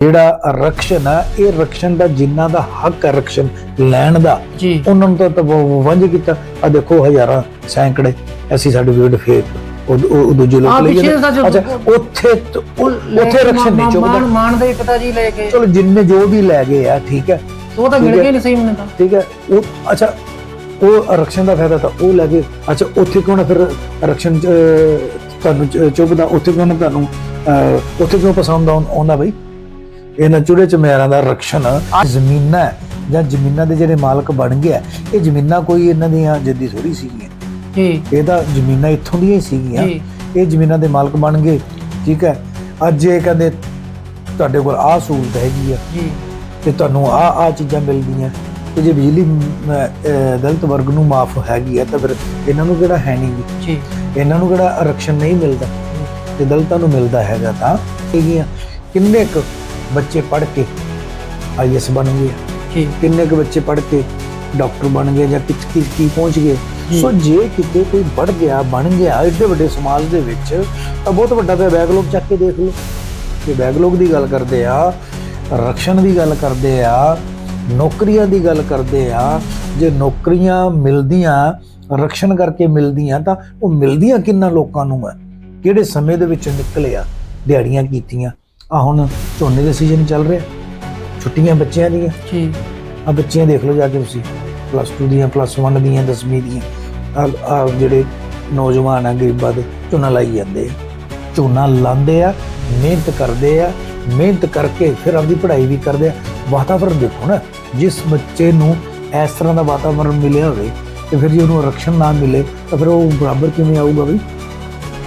ਜਿਹੜਾ ਆਰਕਸ਼ਣ ਹੈ ਇਹ ਆਰਕਸ਼ਣ ਦਾ ਜਿਨ੍ਹਾਂ ਦਾ ਹੱਕ ਹੈ ਆਰਕਸ਼ਣ ਲੈਣ ਦਾ ਉਹਨਾਂ ਨੂੰ ਤਾਂ ਤਾਂ ਵ- ਵੰਝ ਕੀਤਾ। ਆ ਦੇਖੋ ਹਜ਼ਾਰਾਂ ਸੈਂਕੜੇ ਅਸੀਂ ਸਰਟੀਫਿਕੇਟ ਫੇਕ ਉਹ ਉਹ ਦੂਜੇ ਆ ਲੋਕ ਲਈ ਅੱਛਾ ਉੱਥੇ ਉੱਥੇ ਆਰਕਸ਼ਣ ਨਹੀਂ ਮਾਨ ਚੁੱਕਦਾ ਮਾਨ ਦੇ ਪਿਤਾ ਜੀ ਲੈ ਕੇ। ਚਲੋ ਜਿੰਨੇ ਜੋ ਵੀ ਲੈ ਗਏ ਆ ਠੀਕ ਹੈ। ਉਹ ਤਾਂ ਮਿਲ। ਗਏ ਨਹੀਂ ਸਹੀ ਮੈਨੂੰ ਤਾਂ। ਠੀਕ ਹੈ। ਉਹ ਅੱਛਾ ਉਹ ਆਰਕਸ਼ਣ ਦਾ ਫਾਇਦਾ ਤਾਂ ਉਹ ਲੈ ਗਏ। ਅੱਛਾ ਉੱਥੇ ਕਿਉਂ ਨਾ ਫਿਰ ਅਹ, ਤੁਹਾਨੂੰ ਚੁੱਭਦਾ? ਉੱਥੇ ਕਿਉਂ ਨਾ ਤੁਹਾਨੂੰ ਉੱਥੇ ਕਿਉਂ ਪਸੰਦ ਆਉਂ- ਆਉਂਦਾ ਬਈ? ਇਹਨਾਂ ਚੁੜੇ ਚਮਿਆਰਾਂ ਦਾ ਰਕਸ਼ਣ ਜ਼ਮੀਨਾਂ ਹੈ, ਜਾਂ ਜ਼ਮੀਨਾਂ ਦੇ ਜਿਹੜੇ ਮਾਲਕ ਬਣ ਗਿਆ ਇਹ ਜ਼ਮੀਨਾਂ ਕੋਈ ਇਹਨਾਂ ਦੀਆਂ ਜੱਦੀ ਥੋੜੀ ਸੀਗੀਆਂ। ਜੀ। ਇਹ ਤਾਂ ਜ਼ਮੀਨਾਂ ਇੱਥੋਂ ਦੀਆਂ ਹੀ ਸੀਗੀਆਂ। ਇਹ ਜ਼ਮੀਨਾਂ ਦੇ ਮਾਲਕ ਬਣ ਗਏ ਠੀਕ ਹੈ? ਅੱਜ ਇਹ ਕਹਿੰਦੇ ਤੁਹਾਡੇ ਕੋਲ ਆਹ ਸਹੂਲਤ ਹੈਗੀ ਆ ਜੀ। ਤੇ ਤੁਹਾਨੂੰ ਆ ਆ ਚੀਜ਼ਾਂ ਮਿਲਦੀਆਂ। ਤੇ ਜੇ ਬਿਜਲੀ ਦਲਿਤ ਵਰਗ ਨੂੰ ਮਾਫ ਹੈਗੀ ਆ ਤਾਂ ਫਿਰ ਇਹਨਾਂ ਨੂੰ ਕਿਹੜਾ ਹੈ ਨਹੀਂ? ਜੀ। ਇਹਨਾਂ ਨੂੰ ਕਿਹੜਾ ਆਰਕਸ਼ਣ ਨਹੀਂ ਮਿਲਦਾ? ਤੇ ਦਲਿਤਾਂ ਨੂੰ ਮਿਲਦਾ ਹੈਗਾ ਤਾਂ ਹੈਗੀਆਂ ਕਿੰਨੇ ਕੁ ਬੱਚੇ ਪੜ੍ਹ ਕੇ ਆਈਐਸ ਬਣ ਗਏ। ਕਿੰਨੇ ਕੁ ਬੱਚੇ ਪੜ੍ਹ ਕੇ ਡਾਕਟਰ ਬਣ ਗਏ ਜਾਂ ਕਿੱਥੇ ਕੀ ਕੀ ਪਹੁੰਚ ਗਏ। ਸੋ ਜੇ ਕਿਤੇ ਕੋਈ ਪੜ੍ਹ ਗਿਆ ਬਣ ਗਿਆ ਏਡੇ ਵੱਡੇ ਸਮਾਜ ਦੇ ਵਿੱਚ ਤਾਂ ਬਹੁਤ ਵੱਡਾ ਪਿਆ ਬੈਕਲੋਗ ਚੱਕ ਕੇ ਦੇਖ ਲਓ। ਕਿ ਬੈਕਲੋਗ ਦੀ ਗੱਲ ਕਰਦੇ ਆ ਰਕਸ਼ਣ ਦੀ ਗੱਲ ਕਰਦੇ ਆ ਨੌਕਰੀਆਂ ਦੀ ਗੱਲ ਕਰਦੇ ਆ ਜੇ ਨੌਕਰੀਆਂ ਮਿਲਦੀਆਂ ਰਕਸ਼ਣ ਕਰਕੇ ਮਿਲਦੀਆਂ ਤਾਂ ਉਹ ਮਿਲਦੀਆਂ ਕਿੰਨਾ ਲੋਕਾਂ ਨੂੰ ਹੈ ਕਿਹੜੇ ਸਮੇਂ ਦੇ ਵਿੱਚ ਨਿਕਲਿਆ ਦਿਹਾੜੀਆਂ ਕੀਤੀਆਂ ਆ ਹੁਣ ਝੋਨੇ ਦੇ ਸੀਜ਼ਨ ਚੱਲ ਰਿਹਾ। ਛੁੱਟੀਆਂ ਬੱਚਿਆਂ ਦੀਆਂ। ਜੀ। ਆ ਬੱਚੀਆਂ ਦੇਖ ਲਓ ਜਾ ਕੇ ਤੁਸੀਂ। ਪਲੱਸ 2 ਦੀਆਂ ਪਲੱਸ 1 ਦੀਆਂ 10ਵੀਂ ਦੀਆਂ। ਆ ਜਿਹੜੇ ਨੌਜਵਾਨ ਆ ਗਰੀਬਾਂ ਦੇ ਝੋਨਾ ਲਾਈ ਜਾਂਦੇ ਆ। ਝੋਨਾ ਲਾਉਂਦੇ ਆ ਮਿਹਨਤ ਕਰਦੇ ਆ ਮਿਹਨਤ ਕਰਕੇ ਫਿਰ ਆਪਦੀ ਪੜ੍ਹਾਈ ਵੀ ਕਰਦੇ ਆ। ਵਾਤਾਵਰਣ ਦੇਖੋ ਨਾ ਜਿਸ ਬੱਚੇ ਨੂੰ ਇਸ ਤਰ੍ਹਾਂ ਦਾ ਵਾਤਾਵਰਣ ਮਿਲਿਆ ਹੋਵੇ ਤੇ ਫਿਰ ਜੇ ਉਹਨੂੰ ਆਰਕਸ਼ਣ ਨਾ ਮਿਲੇ ਤਾਂ ਫਿਰ ਉਹ ਬਰਾਬਰ ਕਿਵੇਂ ਆਊਗਾ ਬਈ?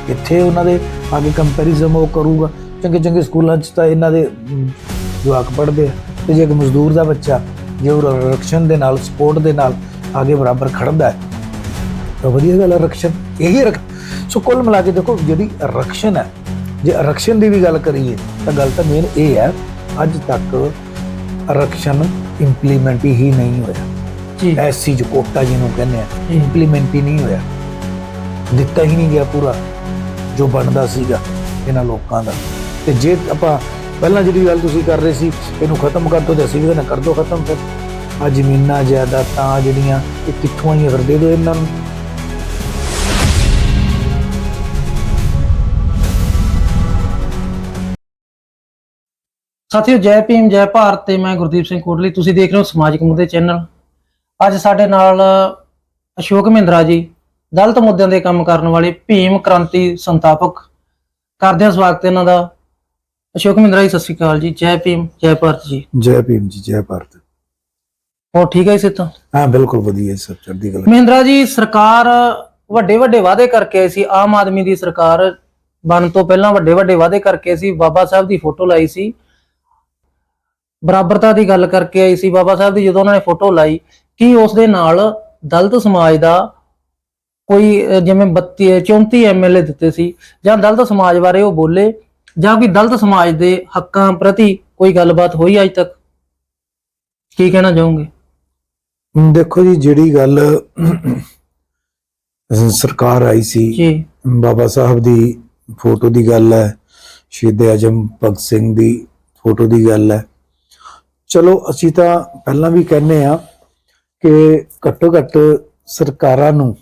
ਇੱਥੇ ਉਹਨਾਂ ਦੇ ਅੱਗੇ ਕੰਪੈਰੀਜ਼ਨ ਉਹ ਕਰੂਗਾ। ਚੰਗੇ ਚੰਗੇ ਸਕੂਲਾਂ 'ਚ ਤਾਂ ਇਹਨਾਂ ਦੇ ਜਵਾਕ ਪੜ੍ਹਦੇ ਆ। ਤੇ ਜੇ ਇੱਕ ਮਜ਼ਦੂਰ ਦਾ ਬੱਚਾ ਜੇ ਉਹ ਆਰਕਸ਼ਣ ਦੇ ਨਾਲ ਸਪੋਰਟ ਦੇ ਨਾਲ ਅੱਗੇ ਬਰਾਬਰ ਖੜਦਾ ਹੈ ਤਾਂ ਵਧੀਆ ਗੱਲ ਹੈ ਆਰਕਸ਼ਣ ਇਹੀ ਰਕ ਸੋ ਕੁੱਲ ਮਿਲਾ ਕੇ ਦੇਖੋ ਜਿਹੜੀ ਆਰਕਸ਼ਣ ਹੈ ਜੇ ਆਰਕਸ਼ਣ ਦੀ ਵੀ ਗੱਲ ਕਰੀਏ ਤਾਂ ਗੱਲ ਤਾਂ ਮੇਨ ਇਹ ਹੈ ਅੱਜ ਤੱਕ ਆਰਕਸ਼ਣ ਇੰਪਲੀਮੈਂਟ ਹੀ ਨਹੀਂ ਹੋਇਆ। ਜੀ। ਐਸਸੀ ਜੋ ਕੋਟਾ ਜਿਹਨੂੰ ਕਹਿੰਦੇ ਆ। ਇੰਪਲੀਮੈਂਟ ਹੀ ਨਹੀਂ ਹੋਇਆ। ਦਿੱਤਾ ਹੀ ਨਹੀਂ ਗਿਆ ਪੂਰਾ ਜੋ ਬਣਦਾ ਸੀਗਾ ਇਹਨਾਂ ਲੋਕਾਂ ਦਾ। ਤੇ ਜੇ ਆਪਾਂ ਪਹਿਲਾਂ ਜਿਹੜੀ ਗੱਲ ਤੁਸੀਂ ਕਰ ਰਹੇ ਸੀ, ਇਹਨੂੰ ਖਤਮ ਕਰ ਦੋ ਤੇ ਅਸੀਂ ਵੀ ਕਹਿੰਦੇ ਕਰ ਦੋ ਖਤਮ ਫਿਰ। ਆ ਜ਼ਮੀਨਾਂ ਜਾਇਦਾਦਾਂ ਜਿਹੜੀਆਂ, ਇਹ ਕਿੱਥੋਂ ਆਈਆਂ ਫਿਰ? ਦੇ ਦਿਓ ਇਹਨਾਂ ਨੂੰ। ਸਾਥੀਓ, ਜੈ ਭੀਮ, ਜੈ ਭਾਰਤ ਤੇ ਮੈਂ ਗੁਰਦੀਪ ਸਿੰਘ ਕੋਟਲੀ। ਤੁਸੀਂ ਦੇਖ ਰਹੇ ਹੋ ਸਮਾਜਿਕ ਮੁੱਦੇ ਚੈਨਲ। ਅੱਜ ਸਾਡੇ ਨਾਲ ਅਸ਼ੋਕ ਮਹਿੰਦਰਾ ਜੀ, ਦਲਤ ਮੁੱਦਿਆਂ ਦੇ ਕੰਮ ਕਰਨ ਵਾਲੇ ਭੀਮ ਕ੍ਰਾਂਤੀ ਸੰਤਾਪਕ। ਕਰਦੇ ਹਾਂ ਸਵਾਗਤ ਇਹਨਾਂ ਦਾ। ਅਸ਼ੋਕ ਮਹਿੰਦਰਾ ਜੀ ਸਤਿ ਸ਼੍ਰੀ ਅਕਾਲ ਜੀ। ਜੈ ਭੀਮ ਜੈ ਭਾਰਤ ਜੀ। ਜੈ ਭੀਮ ਜੀ ਜੈ ਭਾਰਤ। ਹੋਰ ਠੀਕ ਹੈ ਇਸੇ ਤਾਂ ਹਾਂ ਬਿਲਕੁਲ ਵਧੀਆ ਸਭ ਚੜ੍ਹਦੀ ਗੱਲ ਮਹਿੰਦਰਾ ਜੀ ਸਰਕਾਰ ਵੱਡੇ ਵੱਡੇ ਵਾਅਦੇ ਕਰਕੇ ਆਈ ਸੀ। ਆਮ ਆਦਮੀ ਦੀ ਸਰਕਾਰ ਬਣਨ ਤੋਂ ਪਹਿਲਾਂ ਵੱਡੇ ਵੱਡੇ ਵਾਅਦੇ ਕਰਕੇ ਸੀ। ਬਾਬਾ ਸਾਹਿਬ ਦੀ ਫੋਟੋ ਲਾਈ ਸੀ। ਬਰਾਬਰਤਾ ਦੀ ਗੱਲ ਕਰਕੇ ਆਈ ਸੀ। ਬਾਬਾ ਸਾਹਿਬ ਦੀ ਜਦੋਂ ਉਹਨਾਂ ਨੇ ਫੋਟੋ ਲਾਈ ਕੀ ਉਸ ਦੇ ਨਾਲ ਦਲਿਤ ਸਮਾਜ ਦਾ ਕੋਈ ਜਿਵੇਂ 32 34 ਐਮਐਲਏ ਦਿੱਤੇ ਸੀ ਜਾਂ ਦਲਿਤ ਸਮਾਜ ਬਾਰੇ ਉਹ ਬੋਲੇ ਜਾਂ ਕੋਈ ਦਲਿਤ ਸਮਾਜ ਦੇ ਹੱਕਾਂ ਪ੍ਰਤੀ ਕੋਈ ਗੱਲਬਾਤ ਹੋਈ ਅੱਜ ਤੱਕ? ਕੀ ਕਹਿਣਾ ਚਾਹੋਗੇ? ਦੇਖੋ ਜੀ ਜਿਹੜੀ ਗੱਲ ਸਰਕਾਰ ਆਈ ਸੀ ਜੀ। ਬਾਬਾ ਸਾਹਿਬ ਦੀ ਫੋਟੋ ਦੀ ਗੱਲ ਹੈ ਸ਼ਹੀਦ ਆਜਮ ਭਗਤ ਸਿੰਘ ਦੀ ਫੋਟੋ ਦੀ ਗੱਲ ਹੈ। ਚਲੋ ਅਸੀਂ ਤਾਂ ਪਹਿਲਾਂ ਵੀ ਕਹਿੰਨੇ ਆ ਕਿ ਘੱਟੋ ਘੱਟ ਸਰਕਾਰਾਂ ਨੂੰ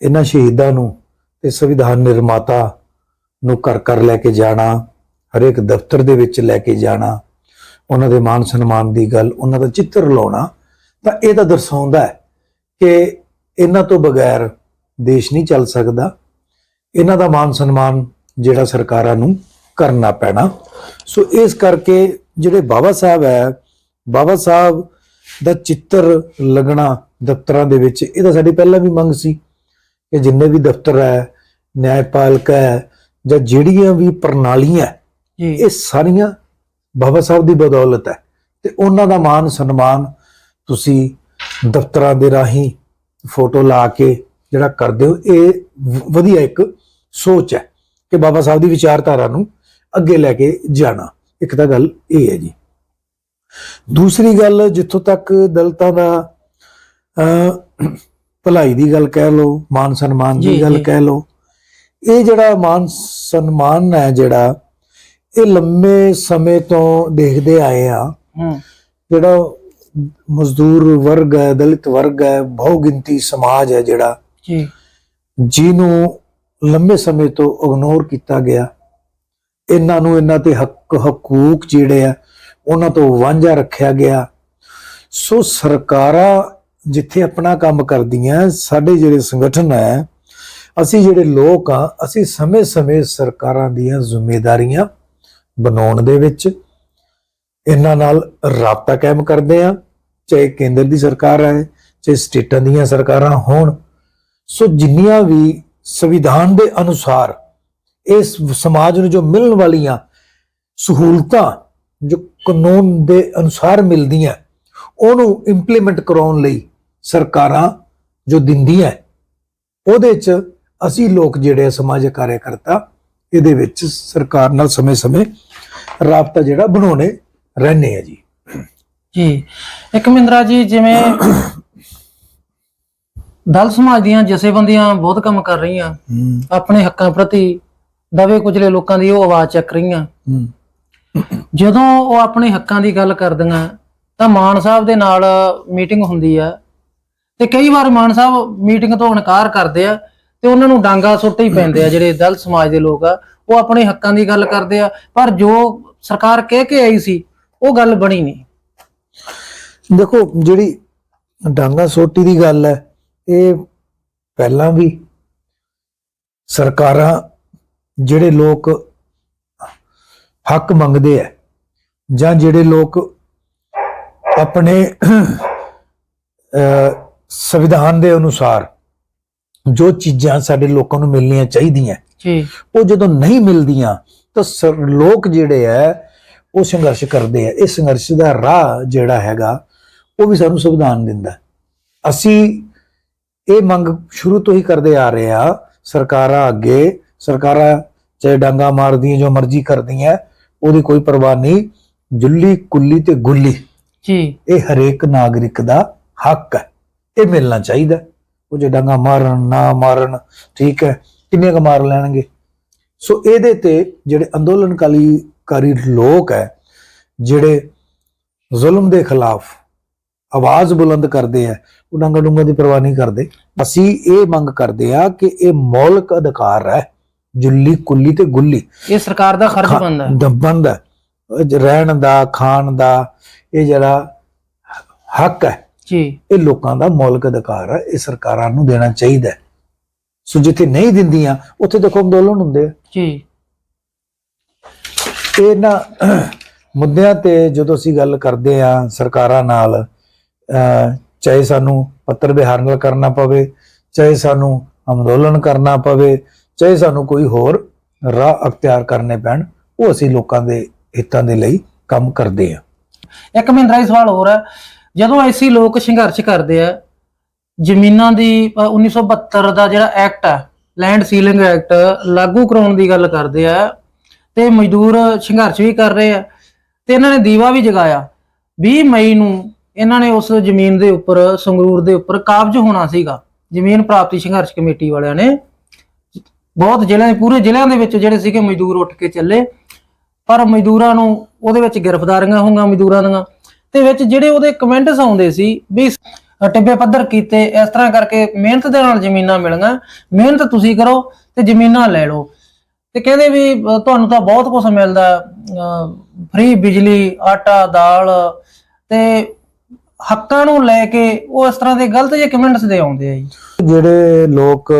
ਇਹਨਾਂ ਸ਼ਹੀਦਾਂ ਨੂੰ ਤੇ ਸੰਵਿਧਾਨ ਨਿਰਮਾਤਾ ਨੂੰ ਘਰ ਘਰ ਲੈ ਕੇ ਜਾਣਾ, ਹਰੇਕ ਦਫ਼ਤਰ ਦੇ ਵਿੱਚ ਲੈ ਕੇ ਜਾਣਾ, ਉਹਨਾਂ ਦੇ ਮਾਨ ਸਨਮਾਨ ਦੀ ਗੱਲ, ਉਹਨਾਂ ਦਾ ਚਿੱਤਰ ਲਾਉਣਾ, ਤਾਂ ਇਹ ਤਾਂ ਦਰਸਾਉਂਦਾ ਹੈ ਕਿ ਇਹਨਾਂ ਤੋਂ ਬਗੈਰ ਦੇਸ਼ ਨਹੀਂ ਚੱਲ ਸਕਦਾ। ਇਹਨਾਂ ਦਾ ਮਾਨ ਸਨਮਾਨ ਜਿਹੜਾ ਸਰਕਾਰਾਂ ਨੂੰ ਕਰਨਾ ਪੈਣਾ। ਸੋ ਇਸ ਕਰਕੇ ਜਿਹੜੇ ਬਾਬਾ ਸਾਹਿਬ ਹੈ, ਬਾਬਾ ਸਾਹਿਬ ਦਾ ਚਿੱਤਰ ਲੱਗਣਾ ਦਫ਼ਤਰਾਂ ਦੇ ਵਿੱਚ, ਇਹ ਤਾਂ ਸਾਡੀ ਪਹਿਲਾਂ ਵੀ ਮੰਗ ਸੀ ਕਿ ਜਿੰਨੇ ਵੀ ਦਫ਼ਤਰ ਹੈ, ਨਿਆਂਪਾਲਕ ਹੈ ਜਾਂ ਜਿਹੜੀਆਂ ਵੀ ਪ੍ਰਣਾਲੀਆਂ ਇਹ ਸਾਰੀਆਂ ਬਾਬਾ ਸਾਹਿਬ ਦੀ ਬਦੌਲਤ ਹੈ। ਤੇ ਉਹਨਾਂ ਦਾ ਮਾਨ ਸਨਮਾਨ ਤੁਸੀਂ ਦਫ਼ਤਰਾਂ ਦੇ ਰਾਹੀਂ ਫੋਟੋ ਲਾ ਕੇ ਜਿਹੜਾ ਕਰਦੇ ਹੋ ਇਹ ਵਧੀਆ ਇੱਕ ਸੋਚ ਹੈ ਕਿ ਬਾਬਾ ਸਾਹਿਬ ਦੀ ਵਿਚਾਰਧਾਰਾ ਨੂੰ ਅੱਗੇ ਲੈ ਕੇ ਜਾਣਾ। ਇੱਕ ਤਾਂ ਗੱਲ ਇਹ ਹੈ ਜੀ। ਦੂਸਰੀ ਗੱਲ ਜਿੱਥੋਂ ਤੱਕ ਦਲਤਾਂ ਦਾ ਭਲਾਈ ਦੀ ਗੱਲ ਕਹਿ ਲਓ ਮਾਨ ਸਨਮਾਨ ਦੀ ਗੱਲ। ਕਹਿ ਲਓ ਇਹ ਜਿਹੜਾ ਮਾਨ ਸਨਮਾਨ ਹੈ ਜਿਹੜਾ ਇਹ ਲੰਮੇ ਸਮੇਂ ਤੋਂ ਦੇਖਦੇ ਆਏ ਆ। ਜਿਹੜਾ ਮਜ਼ਦੂਰ ਵਰਗ ਹੈ ਦਲਿਤ ਵਰਗ ਹੈ ਬਹੁ ਗਿਣਤੀ ਸਮਾਜ ਹੈ ਜਿਹੜਾ ਜੀ। ਜਿਹਨੂੰ ਲੰਮੇ ਸਮੇਂ ਤੋਂ ਇਗਨੋਰ ਕੀਤਾ ਗਿਆ। ਇਹਨਾਂ ਨੂੰ ਇਹਨਾਂ ਤੇ ਹੱਕ ਹਕੂਕ ਜਿਹੜੇ ਆ ਉਹਨਾਂ ਤੋਂ ਵਾਂਝਾ ਰੱਖਿਆ ਗਿਆ। ਸੋ ਸਰਕਾਰਾਂ ਜਿੱਥੇ ਆਪਣਾ ਕੰਮ ਕਰਦੀਆਂ ਸਾਡੇ ਜਿਹੜੇ ਸੰਗਠਨ ਹੈ ਅਸੀਂ ਜਿਹੜੇ ਲੋਕ ਆ, ਅਸੀਂ ਸਮੇਂ-ਸਮੇਂ ਸਰਕਾਰਾਂ ਦੀਆਂ ਜ਼ਿੰਮੇਵਾਰੀਆਂ ਬਣਾਉਣ ਦੇ ਵਿੱਚ ਇਹਨਾਂ ਨਾਲ ਰਾਬਤਾ ਕਾਇਮ ਕਰਦੇ ਆ ਚਾਹੇ ਕੇਂਦਰ ਦੀ ਸਰਕਾਰ ਹੈ ਚਾਹੇ ਸਟੇਟਾਂ ਦੀਆਂ ਸਰਕਾਰਾਂ ਹੋਣ। ਸੋ ਜਿੰਨੀਆਂ ਵੀ ਸੰਵਿਧਾਨ ਦੇ ਅਨੁਸਾਰ ਇਸ ਸਮਾਜ ਨੂੰ ਜੋ ਮਿਲਣ ਵਾਲੀਆਂ ਸਹੂਲਤਾਂ, ਜੋ ਕਾਨੂੰਨ ਦੇ ਅਨੁਸਾਰ ਮਿਲਦੀਆਂ, ਉਹਨੂੰ ਇੰਪਲੀਮੈਂਟ ਕਰਾਉਣ ਲਈ ਸਰਕਾਰਾਂ ਜੋ ਦਿੰਦੀਆਂ, ਉਹਦੇ ਚ ਅਸੀਂ ਲੋਕ ਜਿਹੜੇ ਸਮਾਜਿਕ ਕਾਰਜਕਰਤਾ ਇਹਦੇ ਵਿੱਚ ਸਰਕਾਰ ਨਾਲ ਸਮੇਂ-ਸਮੇਂ ਰਾਬਤਾ ਜਿਹੜਾ ਬਣਾਉਣੇ ਰਹਿੰਦੇ ਆ ਜੀ। ਜੀ। ਇੱਕ ਮਹਿੰਦਰਾ ਜੀ ਜਿਵੇਂ ਦਲ ਸਮਾਜ ਦੀਆਂ ਜਥੇਬੰਦੀਆਂ ਬਹੁਤ ਕੰਮ ਕਰ ਰਹੀਆਂ। ਆਪਣੇ ਹੱਕਾਂ ਪ੍ਰਤੀ ਦਵੇ ਕੁਚਲੇ ਲੋਕਾਂ ਦੀ ਉਹ ਆਵਾਜ਼ ਚੱਕ ਰਹੀਆਂ। ਜਦੋਂ ਉਹ ਆਪਣੇ ਹੱਕਾਂ ਦੀ ਗੱਲ ਕਰਦੀਆਂ ਤਾਂ ਮਾਨ ਸਾਹਿਬ ਦੇ ਨਾਲ ਮੀਟਿੰਗ ਹੁੰਦੀ ਆ। ਤੇ ਕਈ ਵਾਰ ਮਾਨ ਸਾਹਿਬ ਮੀਟਿੰਗ ਤੋਂ ਇਨਕਾਰ ਕਰਦੇ ਆ। ਤੇ ਉਹਨਾਂ ਨੂੰ ਡਾਂਗਾ ਸੁੱਟੇ ਹੀ ਪੈਂਦੇ ਆ ਜਿਹੜੇ ਦਲ ਸਮਾਜ ਦੇ ਲੋਕ ਆ ਉਹ ਆਪਣੇ ਹੱਕਾਂ ਦੀ ਗੱਲ ਕਰਦੇ ਆ ਪਰ ਜੋ ਸਰਕਾਰ ਕਹਿ ਕੇ ਆਈ ਸੀ ਉਹ ਗੱਲ ਬਣੀ ਨਹੀਂ। ਦੇਖੋ ਜਿਹੜੀ ਡਾਂਗਾ ਸੋਟੀ ਦੀ ਗੱਲ ਹੈ ਇਹ ਪਹਿਲਾਂ ਵੀ ਸਰਕਾਰਾਂ ਜਿਹੜੇ ਲੋਕ ਹੱਕ ਮੰਗਦੇ ਆ ਜਾਂ ਜਿਹੜੇ ਲੋਕ ਆਪਣੇ ਅਹ, ਸੰਵਿਧਾਨ ਦੇ ਅਨੁਸਾਰ ਜੋ ਚੀਜ਼ਾਂ ਸਾਡੇ ਲੋਕਾਂ ਨੂੰ ਮਿਲਣੀਆਂ ਚਾਹੀਦੀਆਂ। ਜੀ। ਉਹ ਜਦੋਂ ਨਹੀਂ ਮਿਲਦੀਆਂ ਤਾਂ ਲੋਕ ਜਿਹੜੇ ਆ ਉਹ ਸੰਘਰਸ਼ ਕਰਦੇ ਆ ਇਹ ਸੰਘਰਸ਼ ਦਾ ਰਾਹ ਜਿਹੜਾ ਹੈਗਾ ਉਹ ਵੀ ਸਾਨੂੰ ਸੰਵਿਧਾਨ ਦਿੰਦਾ। ਅਸੀਂ ਇਹ ਮੰਗ ਸ਼ੁਰੂ ਤੋਂ ਹੀ ਕਰਦੇ ਆ ਰਹੇ ਆ ਸਰਕਾਰਾਂ ਅੱਗੇ ਸਰਕਾਰਾਂ ਚਾਹੇ ਡਾਂਗਾ ਮਾਰਦੀਆਂ ਜੋ ਮਰਜ਼ੀ ਕਰਦੀਆਂ ਉਹਦੀ ਕੋਈ ਪਰਵਾਹ ਨਹੀਂ। ਜੁੱਲੀ ਕੁੱਲੀ ਤੇ ਗੁੱਲੀ। ਜੀ। ਇਹ ਹਰੇਕ ਨਾਗਰਿਕ ਦਾ ਹੱਕ ਹੈ ਇਹ ਮਿਲਣਾ ਚਾਹੀਦਾ। ਉਹ ਜੇ ਡਾਂਗਾ ਮਾਰਨ ਨਾ ਮਾਰਨ ਠੀਕ ਹੈ ਕਿੰਨੇ ਕੁ ਮਾਰ ਲੈਣਗੇ? ਸੋ ਇਹਦੇ ਤੇ ਜਿਹੜੇ ਅੰਦੋਲਨਕਾਰੀ ਕਾਰੀ ਲੋਕ ਹੈ ਜਿਹੜੇ ਜ਼ੁਲਮ ਦੇ ਖਿਲਾਫ ਆਵਾਜ਼ ਬੁਲੰਦ ਕਰਦੇ ਆ ਉਹ ਡਾਂਗਾ ਡੂੰਗਾ ਦੀ ਪਰਵਾਹ ਨਹੀਂ ਕਰਦੇ। ਅਸੀਂ ਇਹ ਮੰਗ ਕਰਦੇ ਆ ਕਿ ਇਹ ਮੌਲਿਕ ਅਧਿਕਾਰ ਹੈ ਜੁੱਲੀ ਕੁੱਲੀ ਤੇ ਗੁੱਲੀ। ਇਹ ਸਰਕਾਰ ਦਾ ਫਰਜ਼ ਬਣਦਾ ਹੈ। ਦਬੰਦ ਹੈ। ਰਹਿਣ ਦਾ ਖਾਣ ਦਾ ਇਹ ਜਿਹੜਾ ਹੱਕ ਹੈ ਜੀ। ਇਹ ਲੋਕਾਂ ਦਾ ਮੌਲਿਕ ਅਧਿਕਾਰ ਹੈ ਇਹ ਸਰਕਾਰਾਂ ਨੂੰ ਦੇਣਾ ਚਾਹੀਦਾ। ਸੋ ਜਿੱਥੇ ਨਹੀਂ ਦਿੰਦੀਆਂ ਉੱਥੇ ਦੇਖੋ ਅੰਦੋਲਨ ਹੁੰਦੇ ਆ। ਜੀ। ਇਹ ਨਾ ਮੁੱਦਿਆਂ ਤੇ ਜਦੋਂ ਅਸੀਂ ਗੱਲ ਕਰਦੇ ਆ ਸਰਕਾਰਾਂ ਨਾਲ ਚਾਹੇ ਸਾਨੂੰ ਪੱਤਰ ਵਿਹਾਰ ਨਾਲ ਕਰਨਾ ਪਵੇ ਚਾਹੇ ਸਾਨੂੰ ਅੰਦੋਲਨ ਕਰਨਾ ਪਵੇ ਚਾਹੇ ਸਾਨੂੰ ਕੋਈ ਹੋਰ ਰਾਹ ਅਖਤਿਆਰ ਕਰਨੇ ਪੈਣ ਉਹ ਅਸੀਂ ਲੋਕਾਂ ਦੇ ਹਿੱਤਾਂ ਦੇ ਲਈ ਕੰਮ ਕਰਦੇ ਆ ਇੱਕ ਮਹਿੰਦਰਾ ਹੀ ਸਵਾਲ ਹੋਰ ਹੈ। ਜਦੋਂ ਐਸੀ ਲੋਕ ਸੰਘਰਸ਼ ਕਰਦੇ ਆ ਜ਼ਮੀਨਾਂ ਦੀ ਅ, 1972 ਦਾ ਜਿਹੜਾ ਐਕਟ ਹੈ ਲੈਂਡ ਸੀਲਿੰਗ ਐਕਟ ਲਾਗੂ ਕਰਾਉਣ ਦੀ ਗੱਲ ਕਰਦੇ ਆ ਤੇ ਮਜ਼ਦੂਰ ਸੰਘਰਸ਼ ਵੀ ਕਰ ਰਹੇ ਆ ਤੇ ਇਹਨਾਂ ਨੇ ਦੀਵਾ ਵੀ ਜਗਾਇਆ 20 ਮਈ ਨੂੰ ਇਹਨਾਂ ਨੇ ਉਸ ਜ਼ਮੀਨ ਦੇ ਉੱਪਰ ਸੰਗਰੂਰ ਦੇ ਉੱਪਰ ਕਾਬਜ ਹੋਣਾ ਸੀਗਾ ਜ਼ਮੀਨ ਪ੍ਰਾਪਤੀ ਸੰਘਰਸ਼ ਕਮੇਟੀ ਵਾਲਿਆਂ ਨੇ। ਬਹੁਤ ਜ਼ਿਲ੍ਹਿਆਂ ਪੂਰੇ ਜ਼ਿਲ੍ਹਿਆਂ ਦੇ ਵਿੱਚ ਜਿਹੜੇ ਸੀਗੇ ਮਜ਼ਦੂਰ ਉੱਠ ਕੇ ਚੱਲੇ ਪਰ ਮਜ਼ਦੂਰਾਂ ਨੂੰ ਉਹਦੇ ਵਿੱਚ ਗ੍ਰਿਫਤਾਰੀਆਂ ਹੋਈਆਂ ਮਜ਼ਦੂਰਾਂ ਦੀਆਂ। ਤੇ ਵਿੱਚ ਜਿਹੜੇ ਉਹਦੇ ਕਮੈਂਟਸ ਆਉਂਦੇ ਸੀ ਵੀ ਟਿੱਬੇ ਪੱਧਰ ਕੀਤੇ ਇਸ ਤਰ੍ਹਾਂ ਕਰਕੇ ਮਿਹਨਤ ਦੇ ਨਾਲ ਜ਼ਮੀਨਾਂ ਮਿਲੀਆਂ ਮਿਹਨਤ ਤੁਸੀਂ ਕਰੋ ਤੇ ਜ਼ਮੀਨਾਂ ਲੈ ਲਓ। ਤੇ ਕਹਿੰਦੇ ਵੀ ਤੁਹਾਨੂੰ ਤਾਂ ਬਹੁਤ ਕੁਝ ਮਿਲਦਾ ਫ੍ਰੀ ਬਿਜਲੀ ਆਟਾ ਦਾਲ ਤੇ ਹੱਕਾਂ ਨੂੰ ਲੈ ਕੇ ਉਹ ਇਸ ਤਰ੍ਹਾਂ ਦੇ ਗਲਤ ਜਿਹੇ ਕਮੈਂਟਸ ਦੇ ਆਉਂਦੇ ਆ ਜੀ। ਜਿਹੜੇ ਲੋਕ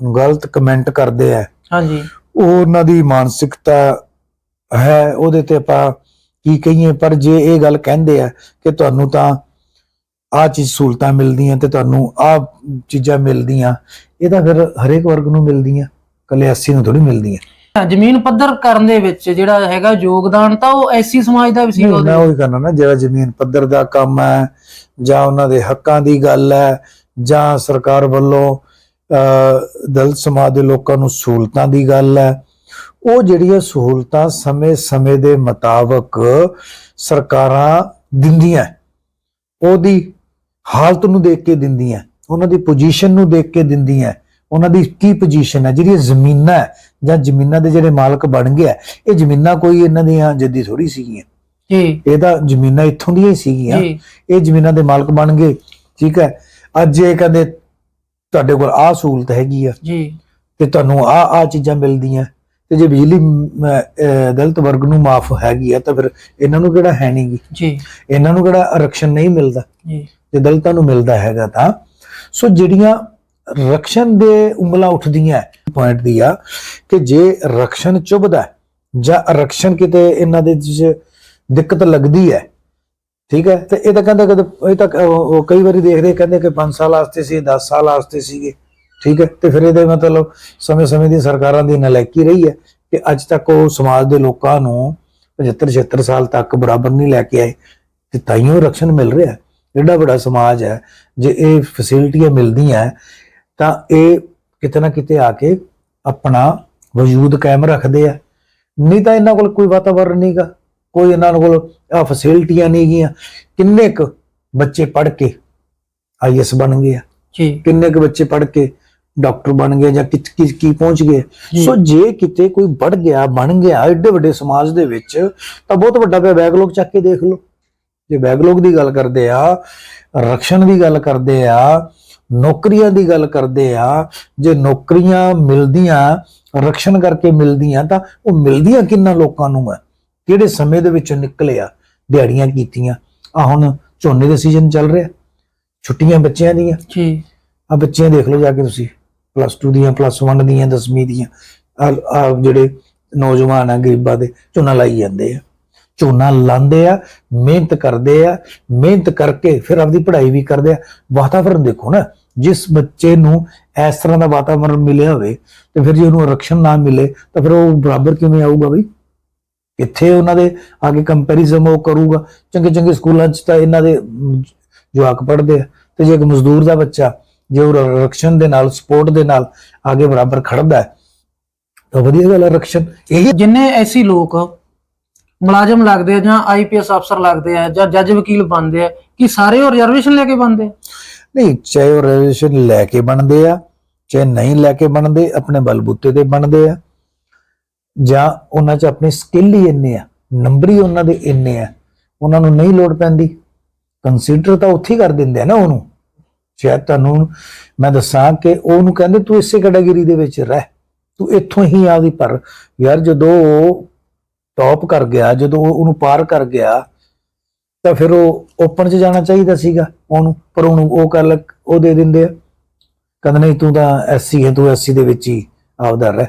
ਗਲਤ ਕਮੈਂਟ ਕਰਦੇ ਆ ਹਾਂਜੀ। ਉਹ ਉਹਨਾਂ ਦੀ ਮਾਨਸਿਕਤਾ ਹੈ ਉਹਦੇ ਤੇ ਆਪਾਂ ਕੀ ਕਹੀਏ ਪਰ ਜੇ ਇਹ ਗੱਲ ਕਹਿੰਦੇ ਆ ਕਿ ਤੁਹਾਨੂੰ ਤਾਂ ਆ ਚੀਜ਼ ਸਹੂਲਤਾਂ ਮਿਲਦੀਆਂ ਤੇ ਤੁਹਾਨੂੰ ਆ ਚੀਜ਼ਾਂ ਮਿਲਦੀਆਂ ਇਹ ਤਾਂ ਫਿਰ ਹਰੇਕ ਵਰਗ ਨੂੰ ਮਿਲਦੀਆਂ ਕੱਲੇ 80 ਨੂੰ ਥੋੜੀ ਮਿਲਦੀਆਂ। ਜ਼ਮੀਨ ਪੱਧਰ ਕਰਨ ਦੇ ਵਿੱਚ ਜਿਹੜਾ ਹੈਗਾ ਯੋਗਦਾਨ ਤਾਂ ਉਹ ਐਸੀ ਸਮਾਜ ਦਾ ਵੀ ਸੀਗਾ ਨਹੀਂ, ਉਹਦੇ ਮੈਂ ਉਹੀ ਕਰਨਾ ਨਾ ਜਿਹੜਾ ਜ਼ਮੀਨ ਪੱਧਰ ਦਾ ਕੰਮ ਹੈ ਜਾਂ ਉਹਨਾਂ ਦੇ ਹੱਕਾਂ ਦੀ ਗੱਲ ਹੈ ਜਾਂ ਸਰਕਾਰ ਵੱਲੋਂ ਅਹ, ਦਲਿਤ ਸਮਾਜ ਦੇ ਲੋਕਾਂ ਨੂੰ ਸਹੂਲਤਾਂ ਦੀ ਗੱਲ ਹੈ ਉਹ ਜਿਹੜੀਆਂ ਸਹੂਲਤਾਂ ਸਮੇਂ-ਸਮੇਂ ਦੇ ਮੁਤਾਬਕ ਸਰਕਾਰਾਂ ਦਿੰਦੀਆਂ ਉਹਦੀ ਹਾਲਤ ਨੂੰ ਦੇਖ ਕੇ ਦਿੰਦੀਆਂ ਉਹਨਾਂ ਦੀ ਪੋਜੀਸ਼ਨ ਨੂੰ ਦੇਖ ਕੇ ਦਿੰਦੀਆਂ ਉਹਨਾਂ ਦੀ ਕੀ ਪੋਜੀਸ਼ਨ ਹੈ ਜਿਹੜੀ ਜ਼ਮੀਨਾਂ ਹੈ, ਜਾਂ ਜ਼ਮੀਨਾਂ ਦੇ ਜਿਹੜੇ ਮਾਲਕ ਬਣ ਗਏ ਇਹ ਜ਼ਮੀਨਾਂ ਕੋਈ ਇਹਨਾਂ ਦੀਆਂ ਜੱਦੀ ਥੋੜੀ ਸੀਗੀਆਂ। ਜੀ। ਇਹ ਤਾਂ ਜ਼ਮੀਨਾਂ ਇੱਥੋਂ ਦੀਆਂ ਹੀ ਸੀਗੀਆਂ। ਇਹ ਜ਼ਮੀਨਾਂ ਦੇ ਮਾਲਕ ਬਣ ਗਏ ਠੀਕ ਹੈ। ਅੱਜ ਇਹ ਕਹਿੰਦੇ ਤੁਹਾਡੇ ਕੋਲ ਆਹ ਸਹੂਲਤ ਹੈਗੀ ਆ। ਜੀ। ਤੇ ਤੁਹਾਨੂੰ ਆ ਆ ਚੀਜ਼ਾਂ ਮਿਲਦੀਆਂ। ਤੇ ਜੇ ਬਿਜਲੀ ਦਲਿਤ ਵਰਗ ਨੂੰ ਮਾਫ ਹੈਗੀ ਆ ਤਾਂ ਫਿਰ ਇਹਨਾਂ ਨੂੰ ਕਿਹੜਾ ਹੈ ਨਹੀਂਗੀ ਜੀ। ਇਹਨਾਂ ਨੂੰ ਕਿਹੜਾ ਆਰਕਸ਼ਣ ਨਹੀਂ ਮਿਲਦਾ? ਜੀ। ਜੇ ਦਲਿਤਾਂ ਨੂੰ ਮਿਲਦਾ ਹੈਗਾ ਤਾਂ। ਸੋ ਜਿਹੜੀਆਂ ਰਕਸ਼ਨ ਦੇ ਉਂਗਲਾਂ ਉੱਠਦੀਆਂ ਪੁਆਇੰਟ ਦੀ ਆ ਕਿ ਜੇ ਰਕਸ਼ਨ ਚੁਭਦਾ ਜਾਂ ਆਰਕਸ਼ਣ ਕਿਤੇ ਇਹਨਾਂ ਦੇ ਚ ਦਿੱਕਤ ਲੱਗਦੀ ਹੈ ਠੀਕ ਹੈ ਤੇ ਇਹ ਤਾਂ ਕਹਿੰਦਾ ਕਿ ਇਹ ਤਾਂ ਕਈ ਵਾਰੀ ਦੇਖਦੇ ਕਹਿੰਦੇ ਕਿ 5 ਸਾਲ ਵਾਸਤੇ ਸੀ 10 ਸਾਲ ਵਾਸਤੇ ਸੀਗੇ। ਠੀਕ ਹੈ? ਤੇ ਫਿਰ ਇਹਦੇ ਮਤਲਬ ਸਮੇਂ-ਸਮੇਂ ਦੀ ਸਰਕਾਰਾਂ ਦੀ ਨਲਾਇਕੀ ਰਹੀ ਹੈ ਕਿ ਅੱਜ ਤੱਕ ਉਹ ਸਮਾਜ ਦੇ ਲੋਕਾਂ ਨੂੰ 75 76 ਸਾਲ ਤੱਕ ਬਰਾਬਰ ਨਹੀਂ ਲੈ ਕੇ ਆਏ ਤੇ ਤਾਈਓ ਰਕਸ਼ਨ ਮਿਲ ਰਿਹਾ ਹੈ। ਜਿਹੜਾ ਬੜਾ ਸਮਾਜ ਹੈ ਜੇ ਇਹ ਫੈਸਿਲਿਟੀਆਂ ਮਿਲਦੀਆਂ ਤਾਂ ਇਹ ਕਿਤੇ ਨਾ ਕਿਤੇ ਆ ਕੇ ਆਪਣਾ ਵਜੂਦ ਕਾਇਮ ਰੱਖਦੇ ਆ। ਨਹੀਂ ਤਾਂ ਇਹਨਾਂ ਕੋਲ ਕੋਈ ਵਾਤਾਵਰਣ ਨਹੀਂਗਾ ਕੋਈ ਇਹਨਾਂ ਕੋਲ ਆ ਫੈਸਿਲਿਟੀਆਂ ਨਹੀਂ ਗੀਆਂ। ਕਿੰਨੇ ਕੁ ਬੱਚੇ ਪੜ੍ਹ ਕੇ ਆਈਐਸ ਬਣ ਗਏ ਆ। ਜੀ। ਕਿੰਨੇ ਕੁ ਬੱਚੇ ਪੜ੍ਹ ਕੇ ਡਾਕਟਰ ਬਣ ਗਏ ਜਾਂ ਕਿਤ ਕੀ ਕੀ ਪਹੁੰਚ ਗਏ। ਸੋ ਜੇ ਕਿਤੇ ਕੋਈ ਵੱਡ ਗਿਆ ਬਣ ਗਿਆ ਐਡੇ ਵੱਡੇ ਸਮਾਜ ਦੇ ਵਿੱਚ ਤਾਂ ਬਹੁਤ ਵੱਡਾ ਪਿਆ ਬੈਕਲੌਗ ਚੱਕ ਕੇ ਦੇਖ ਲਓ। ਜੇ ਬੈਕਲੌਗ ਦੀ ਗੱਲ ਕਰਦੇ ਆ ਰਕਸ਼ਨ ਦੀ ਗੱਲ ਕਰਦੇ ਆ ਨੌਕਰੀਆਂ ਦੀ ਗੱਲ ਕਰਦੇ ਆ ਜੇ ਨੌਕਰੀਆਂ ਮਿਲਦੀਆਂ ਰਕਸ਼ਨ ਕਰਕੇ ਮਿਲਦੀਆਂ ਤਾਂ ਉਹ ਮਿਲਦੀਆਂ ਕਿੰਨਾ ਲੋਕਾਂ ਨੂੰ ਹੈ ਕਿਹੜੇ ਸਮੇਂ ਦੇ ਵਿੱਚੋਂ ਨਿਕਲੇ ਆ ਦਿਹਾੜੀਆਂ ਕੀਤੀਆਂ? ਆ ਹੁਣ ਝੋਨੇ ਦੇ ਸੀਜ਼ਨ ਚੱਲ ਰਿਹਾ। ਛੁੱਟੀਆਂ ਬੱਚਿਆਂ ਦੀਆਂ। ਜੀ। ਆ ਬੱਚੀਆਂ ਦੇਖ ਲਓ ਜਾ ਕੇ ਤੁਸੀਂ। ਪਲੱਸ 2 ਦੀਆਂ ਪਲੱਸ 1 ਦੀਆਂ 10ਵੀਂ ਦੀਆਂ ਆ ਜਿਹੜੇ ਨੌਜਵਾਨ ਆ, ਗਰੀਬਾਂ ਦੇ, ਝੋਨਾ ਲਾਈ ਜਾਂਦੇ ਆ। ਝੋਨਾ ਲਾਉਂਦੇ ਆ, ਮਿਹਨਤ ਕਰਦੇ ਆ, ਮਿਹਨਤ ਕਰਕੇ ਫਿਰ ਆਪਦੀ ਪੜ੍ਹਾਈ ਵੀ ਕਰਦੇ ਆ। ਵਾਤਾਵਰਣ ਦੇਖੋ ਨਾ, ਜਿਸ ਬੱਚੇ ਨੂੰ ਇਸ ਤਰ੍ਹਾਂ ਦਾ ਵਾਤਾਵਰਣ ਮਿਲਿਆ ਹੋਵੇ, ਤੇ ਫਿਰ ਜੇ ਉਹਨੂੰ ਆਰਕਸ਼ਣ ਨਾ ਮਿਲੇ, ਤਾਂ ਫਿਰ ਉਹ ਬਰਾਬਰ ਕਿਵੇਂ ਆਊਗਾ ਬਈ? ਕਿੱਥੇ ਉਹਨਾਂ ਦੇ ਆਗੇ ਕੰਪੈਰੀਜ਼ਨ ਉਹ ਕਰੂਗਾ। ਚੰਗੇ ਚੰਗੇ ਸਕੂਲਾਂ 'ਚ ਤਾਂ ਇਹਨਾਂ ਦੇ ਜਵਾਕ ਪੜ੍ਹਦੇ ਆ, ਤੇ ਜੇ ਇੱਕ ਮਜ਼ਦੂਰ ਦਾ ਬੱਚਾ ਜੇ ਉਹ ਰਕਸ਼ਨ ਦੇ ਨਾਲ ਸਪੋਰਟ ਦੇ ਨਾਲ ਆਗੇ ਬਰਾਬਰ ਖੜਦਾ ਹੈ ਤਾਂ ਵਧੀਆ ਗੱਲ ਹੈ ਰਕਸ਼ਨ ਇਹ ਜਿੰਨੇ ਐਸੀ ਲੋਕ ਮੁਲਾਜ਼ਮ ਲੱਗਦੇ ਆ ਜਾਂ ਆਈਪੀਐਸ ਅਫਸਰ ਲੱਗਦੇ ਆ ਜਾਂ ਜੱਜ ਵਕੀਲ ਬਣਦੇ ਆ ਕਿ ਸਾਰੇ ਉਹ ਰਿਜ਼ਰਵੇਸ਼ਨ ਲੈ ਕੇ ਬਣਦੇ ਆ? ਨਹੀਂ ਚਾਹੇ ਉਹ ਰਿਜ਼ਰਵੇਸ਼ਨ ਲੈ ਕੇ ਬਣਦੇ ਆ ਚਾਹੇ ਨਹੀਂ ਲੈ ਕੇ ਬਣਦੇ ਆਪਣੇ ਬਲਬੂਤੇ ਤੇ ਬਣਦੇ ਆ। ਜਾਂ ਉਹਨਾਂ 'ਚ ਆਪਣੀ ਸਕਿੱਲ ਹੀ ਇੰਨੇ ਆ ਨੰਬਰ ਹੀ ਉਹਨਾਂ ਦੇ ਇੰਨੇ ਆ ਉਹਨਾਂ ਨੂੰ ਨਹੀਂ ਲੋੜ ਪੈਂਦੀ। ਕੰਸੀਡਰ ਤਾਂ ਉੱਥੇ ਹੀ ਕਰ ਦਿੰਦੇ ਆ ਨਾ ਉਹਨੂੰ। ਸ਼ਾਇਦ ਤੁਹਾਨੂੰ ਮੈਂ ਦੱਸਾਂ ਕਿ ਉਹਨੂੰ ਕਹਿੰਦੇ, ਤੂੰ ਇਸੇ ਕੈਟਾਗਰੀ ਦੇ ਵਿੱਚ ਰਹਿ। ਤੂੰ ਇੱਥੋਂ ਹੀ ਆਦੀ ਪਰ ਯਾਰ ਜਦੋਂ ਉਹ ਟੌਪ ਕਰ ਗਿਆ, ਜਦੋਂ ਉਹ ਉਹਨੂੰ ਪਾਰ ਕਰ ਗਿਆ, ਤਾਂ ਫਿਰ ਉਹ ਓਪਨ 'ਚ ਜਾਣਾ ਚਾਹੀਦਾ ਸੀਗਾ ਉਹਨੂੰ। ਪਰ ਉਹਨੂੰ ਉਹ ਕਰ ਉਹ ਦੇ ਦਿੰਦੇ ਆ। ਕਹਿੰਦੇ, ਨਹੀਂ, ਤੂੰ ਤਾਂ ਐਸਸੀ ਹੈ, ਤੂੰ ਐਸਸੀ ਦੇ ਵਿੱਚ ਹੀ ਆਪਦਾ ਰਹਿ।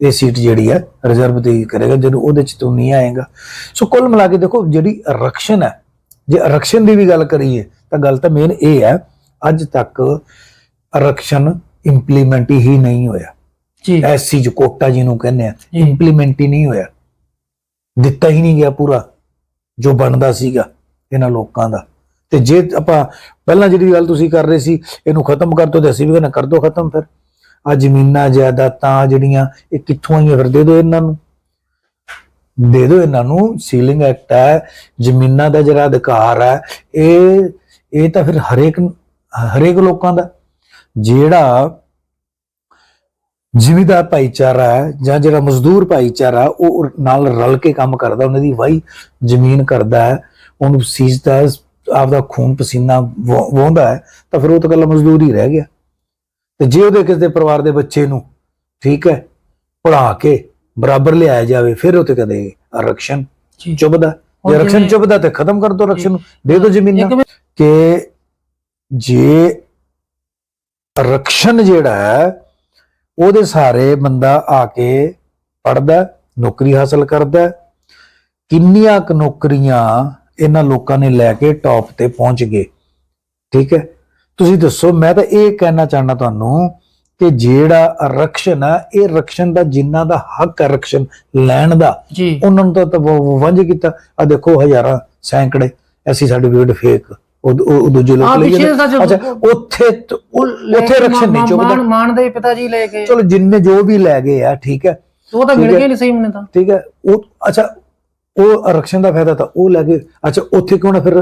ਇਹ ਸੀਟ ਜਿਹੜੀ ਹੈ ਰਿਜ਼ਰਵ ਤੇ ਕਰੇਗਾ, ਜਦੋਂ ਉਹਦੇ 'ਚ ਤੂੰ ਨਹੀਂ ਆਏਗਾ। ਸੋ ਕੁੱਲ ਮਿਲਾ ਕੇ ਦੇਖੋ, ਜਿਹੜੀ ਆਰਕਸ਼ਨ ਹੈ, ਜੇ ਆਰਕਸ਼ਨ ਦੀ ਵੀ ਗੱਲ ਕਰੀਏ, ਤਾਂ ਗੱਲ ਤਾਂ ਮੇਨ ਇਹ ਹੈ ਅੱਜ ਤੱਕ ਆਰਕਸ਼ਣ ਇੰਪਲੀਮੈਂਟ ਹੀ ਨਹੀਂ ਹੋਇਆ। ਜੀ। ਐਸਸੀ ਜੋ ਕੋਟਾ ਜਿਹਨੂੰ ਕਹਿੰਦੇ ਆ। ਇੰਪਲੀਮੈਂਟ ਹੀ ਨਹੀਂ ਹੋਇਆ। ਦਿੱਤਾ ਹੀ ਨਹੀਂ ਗਿਆ ਪੂਰਾ ਜੋ ਬਣਦਾ ਸੀਗਾ ਇਹਨਾਂ ਲੋਕਾਂ ਦਾ। ਤੇ ਜੇ ਆਪਾਂ ਪਹਿਲਾਂ ਜਿਹੜੀ ਗੱਲ ਤੁਸੀਂ ਕਰ ਰਹੇ ਸੀ ਇਹਨੂੰ ਖਤਮ ਕਰ ਦੋ ਤੇ ਅਸੀਂ ਵੀ ਕਹਿੰਦੇ ਕਰ ਦੋ ਖਤਮ ਫਿਰ। ਆ ਜ਼ਮੀਨਾਂ ਜਾਇਦਾਦਾਂ ਜਿਹੜੀਆਂ ਇਹ ਕਿੱਥੋਂ ਆਈਆਂ ਫਿਰ ਦੇ ਦਿਓ ਇਹਨਾਂ ਨੂੰ। ਦੇ ਦਿਓ ਇਹਨਾਂ ਨੂੰ ਸੀਲਿੰਗ ਐਕਟ ਹੈ ਜ਼ਮੀਨਾਂ ਦਾ ਜਿਹੜਾ ਅਧਿਕਾਰ ਹੈ ਇਹ ਇਹ ਤਾਂ ਫਿਰ ਹਰੇਕ ਹਰੇਕ ਲੋਕਾਂ ਦਾ ਜਿਹੜਾ ਜ਼ਿਮੀਦਾਰ ਭਾਈਚਾਰਾ ਹੈ ਜਾਂ ਜਿਹੜਾ ਮਜ਼ਦੂਰ ਭਾਈਚਾਰਾ ਉਹ ਨਾਲ ਰਲ ਕੇ ਕੰਮ ਕਰਦਾ ਉਹਨਾਂ ਦੀ ਵਾਹੀ ਜ਼ਮੀਨ ਕਰਦਾ ਹੈ ਉਹਨੂੰ ਸੀਜ਼ਦਾ ਆਪਦਾ ਖੂਨ ਪਸੀਨਾ ਵਹਾ- ਵਹਾਉਂਦਾ ਹੈ ਤਾਂ ਫਿਰ ਉਹ ਤਾਂ ਇਕੱਲਾ ਮਜ਼ਦੂਰ ਹੀ ਰਹਿ ਗਿਆ। ਤੇ ਜੇ ਉਹਦੇ ਕਿਸੇ ਦੇ ਪਰਿਵਾਰ ਦੇ ਬੱਚੇ ਨੂੰ ਠੀਕ ਹੈ ਪੜਾ ਕੇ ਬਰਾਬਰ ਲਿਆਇਆ ਜਾਵੇ ਫਿਰ ਉਹ ਤੇ ਕਦੇ ਆਰਕਸ਼ਣ ਹੁਣ ਜੇ ਆਰਕਸ਼ਣ ਚੁੱਭਦਾ ਤੇ ਖਤਮ ਕਰ ਦੋ ਆਰਕਸ਼ਣ ਨੂੰ ਦੇ ਦਿਓ ਜ਼ਮੀਨਾਂ ਕਿ ਜੇ ਆਰਕਸ਼ਣ ਜਿਹੜਾ ਹੈ ਉਹਦੇ ਸਾਰੇ ਬੰਦਾ ਆ ਕੇ ਪੜਦਾ ਨੌਕਰੀ ਹਾਸਲ ਕਰਦਾ। ਕਿੰਨੀਆਂ ਕੁ ਨੌਕਰੀਆਂ ਇਹਨਾਂ ਲੋਕਾਂ ਨੇ ਲੈ ਕੇ ਟੌਪ ਤੇ ਪਹੁੰਚ ਗਏ। ਠੀਕ ਹੈ? ਤੁਸੀਂ ਦੱਸੋ ਮੈਂ ਤਾਂ ਇਹ ਕਹਿਣਾ ਚਾਹਨਾ ਤੁਹਾਨੂੰ ਕਿ ਜਿਹੜਾ ਆਰਕਸ਼ਣ ਹੈ ਇਹ ਆਰਕਸ਼ਣ ਦਾ ਜਿਨ੍ਹਾਂ ਦਾ ਹੱਕ ਹੈ ਆਰਕਸ਼ਣ ਲੈਣ ਦਾ ਉਹਨਾਂ ਨੂੰ ਤਾਂ ਵੰਝ ਕੀਤਾ। ਆ ਦੇਖੋ ਹਜ਼ਾਰਾਂ ਸੈਂਕੜੇ ਐਸੀ ਸਰਟੀਫਿਕੇਟ ਫੇਕ। ਉਹ ਦੂਜੇ ਲੋਕ ਲਈ ਅੱਛਾ ਉੱਥੇ ਉੱਥੇ ਨਹੀਂ ਚੁੱਕਦਾ ਦੇ ਪਿਤਾ ਜੀ ਲੈ ਕੇ। ਚਲੋ ਜਿੰਨੇ ਜੋ ਵੀ ਲੈ ਗਏ ਆ ਠੀਕ ਹੈ। ਉਹ ਤਾਂ ਠੀਕ ਮਿਲ ਹੈ। ਗਏ ਨਹੀਂ ਸਹੀ ਮੈਨੂੰ ਤਾਂ। ਠੀਕ ਹੈ। ਉਹ ਅੱਛਾ ਉਹ ਆਰਕਸ਼ਣ ਦਾ ਫਾਇਦਾ ਤਾਂ ਉਹ ਲੈ ਗਏ ਅੱਛਾ ਉੱਥੇ ਕਿਉਂ ਨਾ ਫਿਰ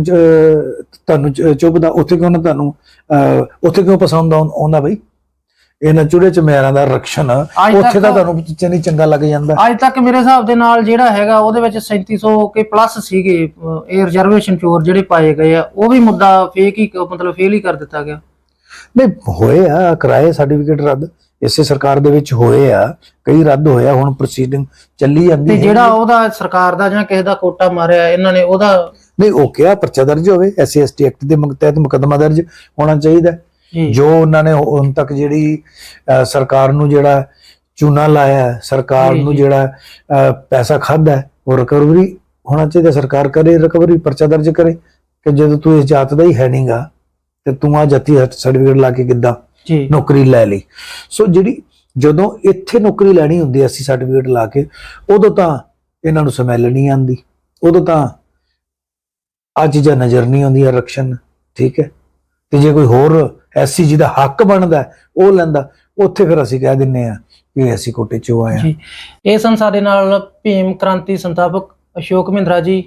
ਅਹ, ਤੁਹਾਨੂੰ ਚੁੱਭਦਾ ਉੱਥੇ ਕਿਉਂ ਨਾ ਤੁਹਾਨੂੰ ਉੱਥੇ ਕਿਉਂ ਪਸੰਦ ਆਉਂ- ਆਉਂਦਾ ਬਈ? ਇਹਨਾਂ ਚੁੜੇ ਚਮਿਆਰਾਂ ਦਾ ਰਕਸ਼ਨ ਅੱਜ ਉੱਥੇ ਤਾਂ ਤੁਹਾਨੂੰ ਚੰਨੀ ਚੰਗਾ ਲੱਗ ਜਾਂਦਾ ਅੱਜ ਤੱਕ ਮੇਰੇ ਹਿਸਾਬ ਦੇ ਨਾਲ ਜਿਹੜਾ ਹੈਗਾ ਉਹਦੇ ਵਿੱਚ 3700 ਕੇ ਪਲੱਸ ਸੀਗੇ ਇਹ ਰਿਜ਼ਰਵੇਸ਼ਨ ਚੋਰ ਜਿਹੜੇ ਪਾਏ ਗਏ ਆ ਉਹ ਵੀ ਮੁੱਦਾ ਫੇਕ ਹੀ ਮਤਲਬ ਫੇਲ ਹੀ ਕਰ ਦਿੱਤਾ ਗਿਆ ਨਹੀਂ ਹੋਏ ਆ ਕਿਰਾਏ ਸਰਟੀਫਿਕੇਟ ਰੱਦ ਇਸੇ ਸਰਕਾਰ ਦੇ ਵਿੱਚ ਹੋਏ ਆ ਕਈ ਰੱਦ ਹੋਇਆ ਹੁਣ ਪ੍ਰੋਸੀਡਿੰਗ ਚੱਲੀ ਜਾਂਦੀ ਤੇ ਹੈ। ਜਿਹੜਾ ਉਹਦਾ ਸਰਕਾਰ ਦਾ ਜਾਂ ਕਿਸੇ ਦਾ ਕੋਟਾ ਮਾਰਿਆ ਇਹਨਾਂ ਨੇ ਉਹਦਾ ਨਹੀਂ ਉਹ ਕਿਹਾ ਪਰਚਾ ਦਰਜ ਹੋਵੇ ਐਸਸੀ ਐਸਟੀ ਐਕਟ ਦੇ ਤਹਿਤ ਮੁਕੱਦਮਾ ਦਰਜ ਹੋਣਾ ਚਾਹੀਦਾ। ਜੀ। ਉਹਨਾਂ ਨੇ ਹੁਣ ਤੱਕ ਜਿਹੜੀ ਸਰਕਾਰ ਨੂੰ ਜਿਹੜਾ ਚੂਨਾ ਲਾਇਆ ਹੈ, ਸਰਕਾਰ ਨੂੰ। ਜਿਹੜਾ ਪੈਸਾ ਖਾਦਾ ਹੈ, ਉਹ ਰਿਕਵਰੀ ਹੋਣਾ ਚਾਹੀਦਾ ਸਰਕਾਰ ਕਰੇ ਰਿਕਵਰੀ ਪਰਚਾ ਦਰਜ ਕਰੇ ਕਿ ਜਦੋਂ ਤੂੰ ਇਸ ਜਾਤ ਦਾ ਹੀ ਹੈ ਨਹੀਂਗਾ ਤੇ ਤੂੰ ਆ ਜਾਤੀ ਸਰਟੀਫਿਕੇਟ ਲਾ ਕੇ ਕਿੱਦਾਂ ਨੌਕਰੀ ਲੈ ਲਈ। ਸੋ ਜਿਹੜੀ ਜਦੋਂ ਇੱਥੇ ਨੌਕਰੀ ਲੈਣੀ ਹੁੰਦੀ ਅਸੀਂ ਸਰਟੀਫਿਕੇਟ ਲਾ ਕੇ ਉਦੋਂ ਤਾਂ ਇਹਨਾਂ ਨੂੰ ਸਮੈਲ ਨਹੀਂ ਆਉਂਦੀ ਉਦੋਂ ਤਾਂ ਆ ਚੀਜ਼ਾਂ ਨਜ਼ਰ ਨਹੀਂ ਆਉਂਦੀਆਂ ਰਕਸ਼ਨ ਠੀਕ ਹੈ? ਤੇ ਜੇ ਕੋਈ ਹੋਰ ਐਸੀ ਜਿਹਦਾ ਹੱਕ ਬਣਦਾ ਉਹ ਲੈਂਦਾ ਉੱਥੇ ਫਿਰ ਅਸੀਂ ਕਹਿ ਦਿੰਨੇ ਆ ਕਿ ਅਸੀਂ ਕੋਟੇ ਚੋਂ ਹਾਂ ਜੀ। ਇਹ ਸਨ ਸਾਡੇ ਨਾਲ ਭੀਮ ਕ੍ਰਾਂਤੀ ਸੰਸਥਾਪਕ ਅਸ਼ੋਕ ਮਹਿੰਦਰਾ ਜੀ।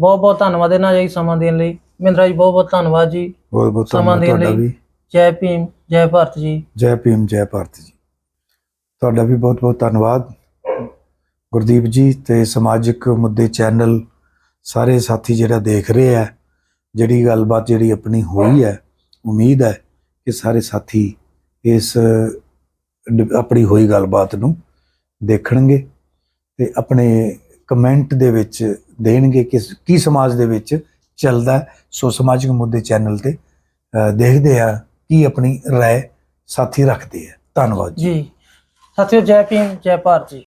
ਬਹੁਤ ਬਹੁਤ ਧੰਨਵਾਦ ਇਹਨਾਂ ਜੀ ਸਮਾਂ ਦੇਣ ਲਈ। ਮਹਿੰਦਰਾ ਜੀ ਬਹੁਤ ਬਹੁਤ ਧੰਨਵਾਦ ਜੀ। ਬਹੁਤ ਬਹੁਤ ਸਮਾਂ ਦੇਣ ਤੁਹਾਡਾ ਲਈ। ਵੀ। ਜੈ ਭੀਮ ਜੈ ਭਾਰਤ ਜੀ। ਜੈ ਭੀਮ ਜੈ ਭਾਰਤ ਜੀ। ਤੁਹਾਡਾ ਵੀ ਬਹੁਤ ਬਹੁਤ ਧੰਨਵਾਦ। ਗੁਰਦੀਪ ਜੀ ਤੇ ਸਮਾਜਿਕ ਮੁੱਦੇ ਚੈਨਲ ਸਾਰੇ ਸਾਥੀ ਜਿਹੜਾ ਦੇਖ ਰਹੇ ਆ ਜਿਹੜੀ ਗੱਲਬਾਤ ਜਿਹੜੀ ਆਪਣੀ ਹੋਈ ਹੈ, ਉਮੀਦ ਹੈ ਕਿ ਸਾਰੇ ਸਾਥੀ ਇਸ ਡ- ਆਪਣੀ ਹੋਈ ਗੱਲਬਾਤ ਨੂੰ ਦੇਖਣਗੇ ਤੇ ਆਪਣੇ ਕਮੈਂਟ ਦੇ ਵਿੱਚ ਦੇਣਗੇ ਕਿ ਕੀ ਸਮਾਜ ਦੇ ਵਿੱਚ ਚੱਲਦਾ ਸੋ ਸਮਾਜਿਕ ਮੁੱਦੇ ਚੈਨਲ ਤੇ ਦੇਖਦੇ ਆ ਕੀ ਆਪਣੀ ਰਾਏ ਸਾਥੀ ਰੱਖਦੇ ਆ। ਧੰਨਵਾਦ ਜੀ। ਜੀ। ਸਾਥੀਓ, ਜੈ ਭੀਮ, ਜੈ ਭਾਰਤ ਜੀ।